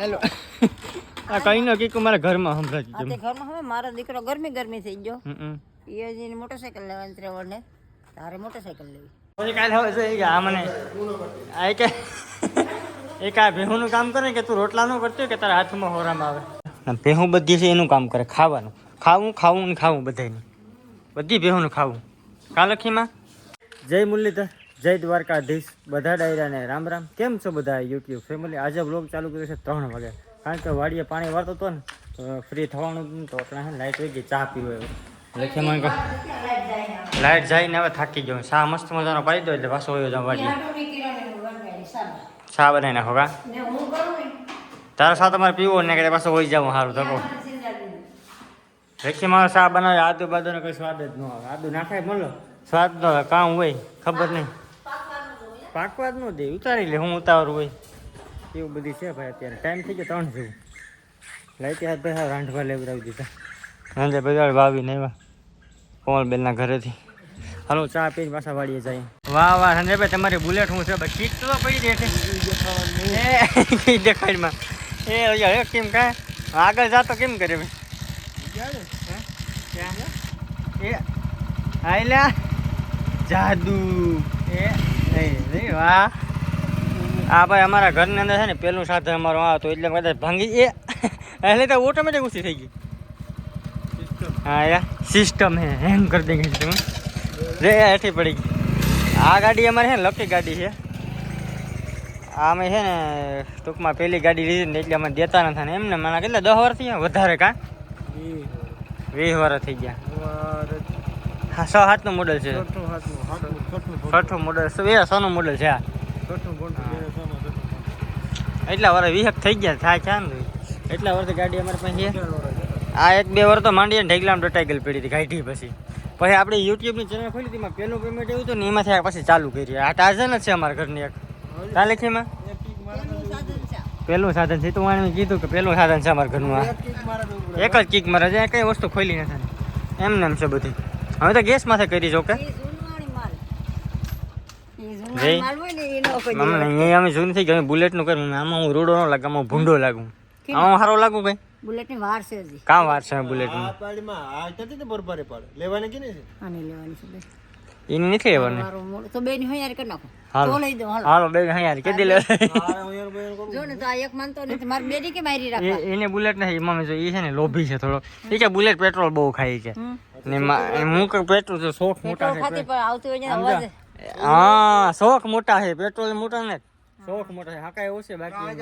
Hello. આ કઈ ન કીકું મારા ઘરમાં સંભળાતી આ તે ઘરમાં હવે મારો દીકરો ગરમી ગરમી થઈ ગયો. એ હજી મોટરસાઇકલ લેવાની ત્રેવડ ને તારે મોટરસાઇકલ લેવી. પછી કાલે હવે છે કે આ મને આ કે એક આ ભેહુંનું કામ કરે કે તું રોટલા નું કરતી કે તારા હાથમાં હોરામાં આવે. ભેહું બધી છે એનું કામ કરે ખાવાનું. ખાવું ખાવું ને ખાવું બધાને બધી ભેહુંનું ખાવું. કાલખીમાં જય મુરલીધર. જય દ્વારકાધીશ. બધા ડાયરાને રામ રામ. કેમ છો બધા યુટ્યુબ ફેમિલી આજે બ્લોગ ચાલુ કર્યો છે ત્રણ વાગે. કારણ કે વાડીએ પાણી વાળતો હતો ને, તો ફ્રી થવાનું તો આપણે લાઇટ વહી ગઈ ચા પીવો એવો લાઇટ લાઈટ જઈને હવે થાકી ગયો. ચા મસ્ત મજાનો પાડી દો એટલે પાછો વયો જાઉં વાડીએ. ચા બનાવી નાખો કા? તારો સાથે તમારે પીવો ને કે પાછો વહી જાઉં સારું ધકો રેખી મારો ચા બનાવે. આદુ બાદુ ને કઈ સ્વાદ જ ન આવે. આદુ નાખાય મળો સ્વાદ તો કામ હોય, ખબર નહીં. પાકવા જ ન દે ઉતારી લે હું ઉતાવળ હોય. એવું બધી છે ભાઈ અત્યારે. ટાઈમ થઈ ગયો ત્રણ જેવું. લાઈટ યાદ ભાઈ રાંધવા લેવડાવી દીધા. સાંજે બગાડ વાવી ને એવા. કોમલબેનના ઘરેથી. હાલો ચા પીને પાછા વાળીએ જાય વાહ વાહ સંજયભાઈ તમારી બુલેટ હું છે ભાઈ કીટ તો પડી રહે છે. એ દેખાડમાં. એ યાર કેમ કાંઈ? આગળ જાતો કેમ કરે ભાઈ? એ આયલા જાદુ. એ નહીં નહીં વાહ. આ ભાઈ અમારા ઘરની અંદર છે ને પેલું સાધન અમારું આ હતું એટલે કદાચ ભાંગી એ એટલે તો ઓટોમેટિક ઓછી થઈ ગઈ. હા યા સિસ્ટમ હે હેંગ કરી દેંગે સિસ્ટમ રે હેઠી પડી ગઈ. આ ગાડી અમારે છે ને લકી ગાડી છે. અમે છે ને ટૂંકમાં પેલી ગાડી લીધી ને એટલે અમે દેતા નથી એમને મને કેટલા દસ વર્ષ થયા વધારે કાં? વીસ. વર્ષ થઈ ગયા. છ સાતનું મોડલ છે. છઠ્ઠું મોડલ એ સોનું મોડલ છે આ. એટલા વર્ષ વીસક થઈ ગયા થાય છે ને? એટલા વર્ષે ગાડી અમારી પાસે આ એક બે વર્ષ તો માંડીએ ઢેગલામાં ડટાઈ ગયેલ પડી હતી ગાડી પછી. પછી આપણે યુટ્યુબની ચેનલ ખોલી હતી પહેલું પેલું પેમેન્ટ એવું હતું ને એમાંથી આ પછી ચાલુ કરી. આ ટાર્ઝન જ છે અમારા ઘરની એક. કાલે છે એમાં? પેલું સાધન છે. તો વાણે કીધું કે પેલું સાધન છે અમારા ઘરનું આ. એક જ કિક મારે છે. કઈ વસ્તુ ખોલી નથી. એમને એમ છે બધી. હવે તો ગેસ માથે કરી જો કે. જય. અમને અહીંયા અમે જોઈ નથી કે બુલેટનું કરું આમાં હું રૂડો ન લાગે આમાં ભૂંડો લાગુ. આમાં સારો લાગુ કઈ બુલેટની વાર છે હજી. કામ વાર છે બુલેટની? પાડીમાં આ નથી ને બરબારે પાડે. લેવાની કે નહીં આને લેવાની છે એની નથી લેવાની. તો બે ની કરી નાખો? તો લઈ દો હાલો. હાલો બે હા યાર કેદી લે આ હું યાર ભાઈ કરું? જો ને તો આ એક માનતો નથી મારે બેરી કે મારી રાખવા? એને બુલેટ નથી જો એ છે ને લોભી છે થોડો એ કે બુલેટ પેટ્રોલ બહુ ખાય છે. ને મા- હું કે પેટ્રોલ તો શોખ મોટા છે પણ આવતી હોય ને અવાજ. હા શોખ મોટા છે પેટ્રોલ મોટા ને શોખ મોટા છે હાકા એવું છે બાકી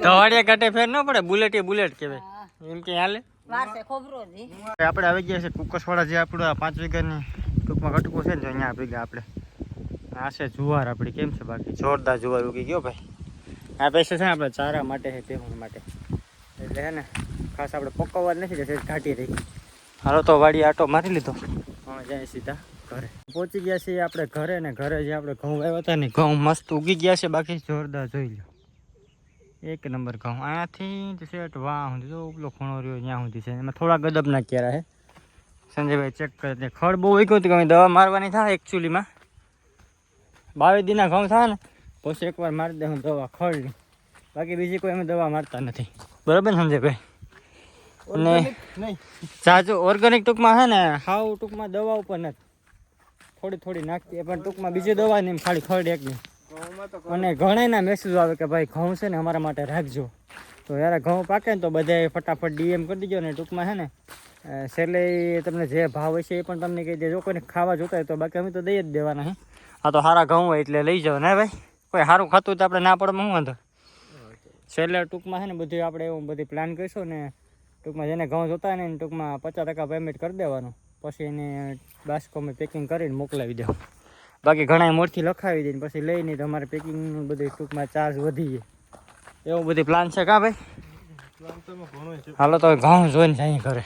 ધવાડિયા કાંટે ફેર ન પડે? બુલેટ એ બુલેટ કહેવાય. એમ કે હાલે? આપણે આવી ગયા છે કુકસવાડા જે આપણું પાંચ વીઘાની ટૂંકમાં કટકું છે ને જો અહીંયા આપી ગયા આપણે. આ છે જુવાર આપણી કેમ છે બાકી? જોરદાર જુવાર ઉગી ગયો ભાઈ. આ પૈસા છે ને આપણે ચારા માટે છે તે માટે. એટલે હે ને ખાસ આપણે પકવવા નથી જશે ઘાટી રહી. હાલો તો વાડી આટો મારી લીધો. હા જાય સીધા ઘરે. પહોંચી ગયા છીએ આપણે ઘરે ને ઘરે જે આપણે ઘઉં આવ્યા હતા ને ઘઉં મસ્ત ઉગી ગયા છે બાકી જોરદાર જોઈ લો. એક નંબર ઘઉં. અહીંયાથી શેઠ વાહ સુધી તો ઉપલો ખૂણો રહ્યો ત્યાં સુધી છે. એમાં થોડા ગદબના કેરા છે સંજયભાઈ ચેક કરે તે ખડ બહુ ઉગ્યું હતું કે અમે દવા મારવાની થાય એકચ્યુઅલીમાં બાવીસ દીના ઘઉં થાય ને પછી એકવાર મારી દે હું દવા ખડની બાકી બીજી કોઈ અમે દવા મારતા નથી. બરાબર ને સંજયભાઈ? અને નહીં. જાજુ ઓર્ગેનિક ટૂંકમાં છે ને હાવ ટૂંકમાં દવા ઉપર નથી. થોડી થોડી નાખતી પણ ટૂંકમાં બીજી દવા નહીં ખાલી ખડ એકની અને ઘણાના મેસેજ આવે કે ભાઈ ઘઉં છે ને અમારા માટે રાખજો. તો યાર ઘઉં પાકે ને તો બધાએ ફટાફટ ડીએમ કરી દીજો ને ટૂંકમાં છે ને. છેલ્લે તમને જે ભાવ હશે એ પણ તમને કહી દેજો. કોઈને ખાવા જોતા હોય તો બાકી અમે તો દઈ જ દેવાના હે. આ તો સારા ઘઉં હોય એટલે લઈ જાઓ ને ભાઈ. કોઈ સારું ખાતું હોય તો આપણે ના પડે શું વાંધો. છેલ્લે ટૂંકમાં છે ને બધું આપણે એવું બધી પ્લાન કરીશું ને ટૂંકમાં જેને ઘઉં જોતા ને ટૂંકમાં પચાસ ટકા પેમેન્ટ કરી દેવાનું. પછી એને બાસ્કોમાં પેકિંગ કરીને મોકલાવી દઉં બાકી ઘણા મોરથી લખાવી દઈને પછી લઈને તમારે પેકિંગનું બધું ટૂંકમાં ચાર્જ વધી જાય એવું બધી પ્લાન છે કા ભાઈ? હાલો તો ઘઉં જોઈને જાય ઘરે.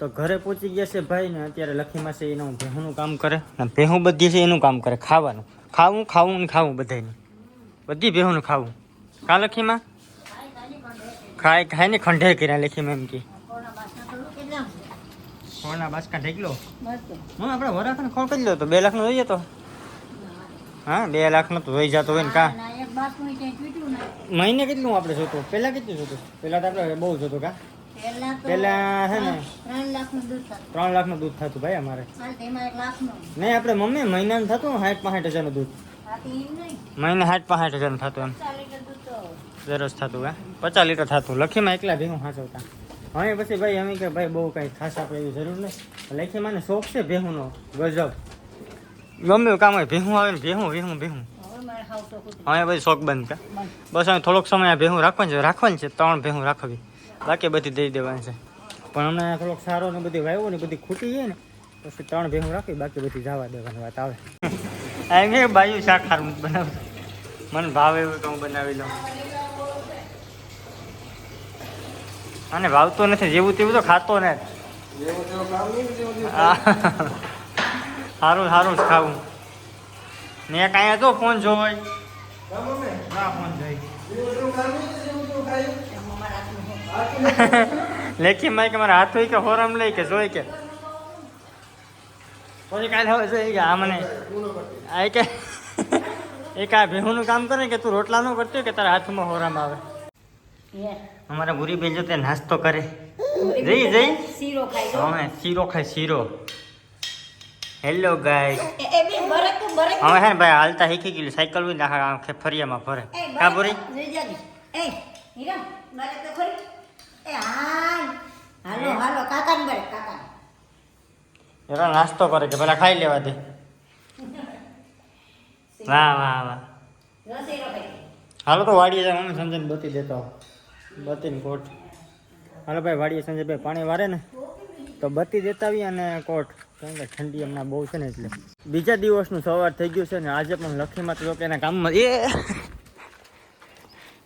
તો ઘરે પહોંચી ગયા છે ભાઈ ને અત્યારે લખીમાં છે એનું ભેહુંનું કામ કરે. અને ભેહું બધી છે એનું કામ કરે, ખાવાનું. ખાવું ખાવું ને ખાવું બધાને બધી ભેહુંનું ખાવું. કા લખીમાં ખાય ખાય ને ખંડેર કર્યા લખીમાં એમ કે. ખોળના બાસકા ઢેકલો. હું આપણે વરાખને ખોળ કરી લો તો બે લાખનો જોઈએ તો. હા બે લાખનો તો જોઈ જતો હોય ને કા? મહિને કેટલું આપણે જોતું પહેલાં કેટલું જોતું પહેલાં તો આપણે બહુ જોતું કા? પહેલા પહેલાં હે ને? ત્રણ દૂધ થતું. દૂધ થતું ભાઈ અમારે. નહીં આપણે મમ્મી મહિનાનું થતું સાઠ પાંસઠ હજારનું દૂધ. બાકી એમ નહીં. મહિને સાઠ પાંસઠ હજારનું થતું એમ. દૂધ દરરોજ થતું હા? પચાસ લીટર થતું. લખીમાં એકલા ભેહું સાચવતા હવે પછી ભાઈ અમે કે ભાઈ બહુ કાંઈ ખાસ આપણે એવી જરૂર નહીં લખી મને શોખ છે ભેહુંનો ગજબ. ગમે કામ હોય ભેહું આવે ને ભેહું ભેહું ભેહું. હવે પછી શોખ બંધ કા બસ હવે થોડોક સમય આ ભેહું રાખવાની છે રાખવાની છે ત્રણ ભેહું રાખવી. બાકી બધી દઈ દેવાની છે. પણ હમણાં થોડોક સારો ને બધી વાયવો ને બધી ખૂટી જાય ને પછી ત્રણ ભેહું રાખવી બાકી બધી જવા દેવાની વાત આવે. એમ બાયું શાક ખારું બનાવ મને ભાવે એવું તો હું બનાવી લઉં. અને ભાવતો નથી જેવું તેવું તો ખાતો ને. સારું સારું જ ખાવું. ને કાંઈ હતો ફોન જોવાય ના ફોન જોઈ. લેખી માય કે મારા હાથ હોય કે હોરમ લઈ કે જોઈ કે? પછી કાલે હવે જોઈ કે આ મને આ કે એક આ ભેહુંનું કામ કરે કે તું રોટલા નું કરતી કે તારા હાથમાં હોરામ આવે. અમારા ભૂરી બેન જો તે નાસ્તો કરે. જઈ જઈ. શીરો ખાય હા શીરો ખાય શીરો. હેલો ગાય બરક હવે હે ભાઈ હાલતા શીખી ગયેલું. સાયકલ હોય નાખા આમ આખે ફરિયામાં ફરે કા જાજે. એ હીરા મારે તો ખરી એ હાલ. હાલો હાલો કાકાને બરે કાકા એરા નાસ્તો કરે કે પેલા ખાઈ લેવા દે. વાહ વાહ વાહ. હાલો તો વાડીએ જાય મમ્મી સંજય બતી દેતો બતીને કોટ. હાલો ભાઈ, વાડીએ સંજયભાઈ પાણી વારે ને તો બત્તી દેતા અને કોટ. કારણ કે ઠંડી હમણાં બહુ છે ને એટલે. બીજા દિવસનું સવાર થઈ ગયું છે ને આજે પણ લખીમાં તો એના કામમાં એ!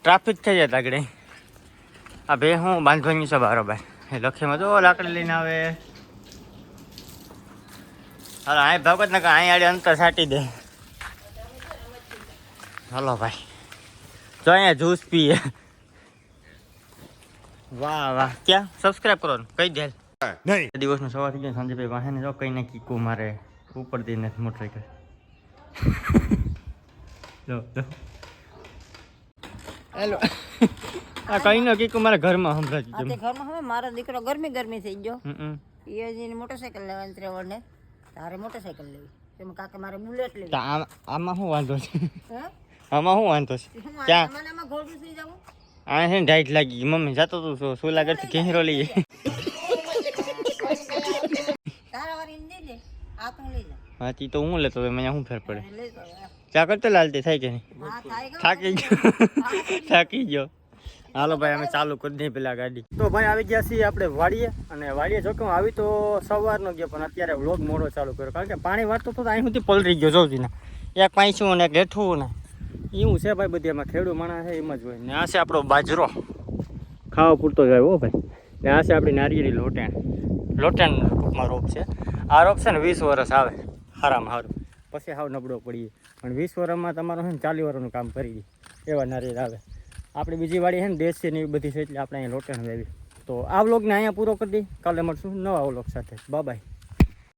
ટ્રાફિક થઈ જાય આગળ આ ભાઈ હું બાંધવાની છે બરોબર લખીમાં તો લાકડી લઈને આવે. હાલો અહીં ભગત ને અહીં આડે અંતર સાટી દે. હાલો ભાઈ. જો અહીંયા જ્યુસ પીએ. વાહ વાહ. ક્યાં? સબસ્ક્રાઇબ કરો ને. કઈ દે નહીં. દિવસનો સવાર થઈ ગયો સંજયભાઈ વાહે ને જો કઈ ના કીકું મારે ઉપર દઈને મોટરસાઇકલ જો જો. હેલો. આ કઈ નો કીકું મારા ઘરમાં સંભળાજી આ તે ઘરમાં હવે મારો દીકરો ગરમી ગરમી થઈ ગયો. હમ પિયાજીની મોટરસાઇકલ લેવાની ત્રેવડને તારે મોટરસાઇકલ લેવી. તેમાં કાકા મારે બુલેટ લેવી. તો આમ આમાં શું વાંધો છે? હે? આમાં શું વાંધો છે? શું ક્યાં? આમાં ને આમાં ઘોડું સુઈ જવું? આ ને ડાઈટ લાગી મમ્મી, જાતો તું લાગે છે ઘેરો લઈ હા તી હું લેતો મને શું ફેર પડે? ચા કરતો લાલતી, થાય કે નહીં? હા થાકી ગયો. થાકી ગયો. હાલો ભાઈ, અમે ચાલુ કરી દઈએ પેલા ગાડી. તો ભાઈ, આવી ગયા છીએ આપણે વાડીએ, અને વાડીએ જો કે આવી તો સવારનો ગયો, પણ અત્યારે વ્લોગ મોડો ચાલુ કર્યો. કારણ કે પાણી વાળતો તો અહીં સુધી પલરી ગયો ને એક પાંચું ને એક લેઠું ને. એવું છે ભાઈ બધી એમાં ખેડૂત માણસ છે એમાં જ હોય. ને આ છે આપણો બાજરો. ખાવા પૂરતો જ આવ્યો હો ભાઈ. ને આ છે આપણી નારિયેળી લોટેણ. લોટેણ ટૂંકમાં રોપ છે. આ રોપ છે ને વીસ વર્ષ આવે. સારામાં સારું પછી હાવ નબળો પડીએ. પણ વીસ વર્ષમાં તમારું છે ને ચાલી વર્ષનું કામ કરી દઈએ એવા નારિયેળ આવે. આપણી બીજી વાડી છે ને દેશી ને એવી બધી છે એટલે આપણે અહીંયા લોટેણ લેવી તો આ વ્લોગને અહીંયા પૂરો કરી દઈએ. કાલે મળશું નવા વ્લોગ સાથે. બાય.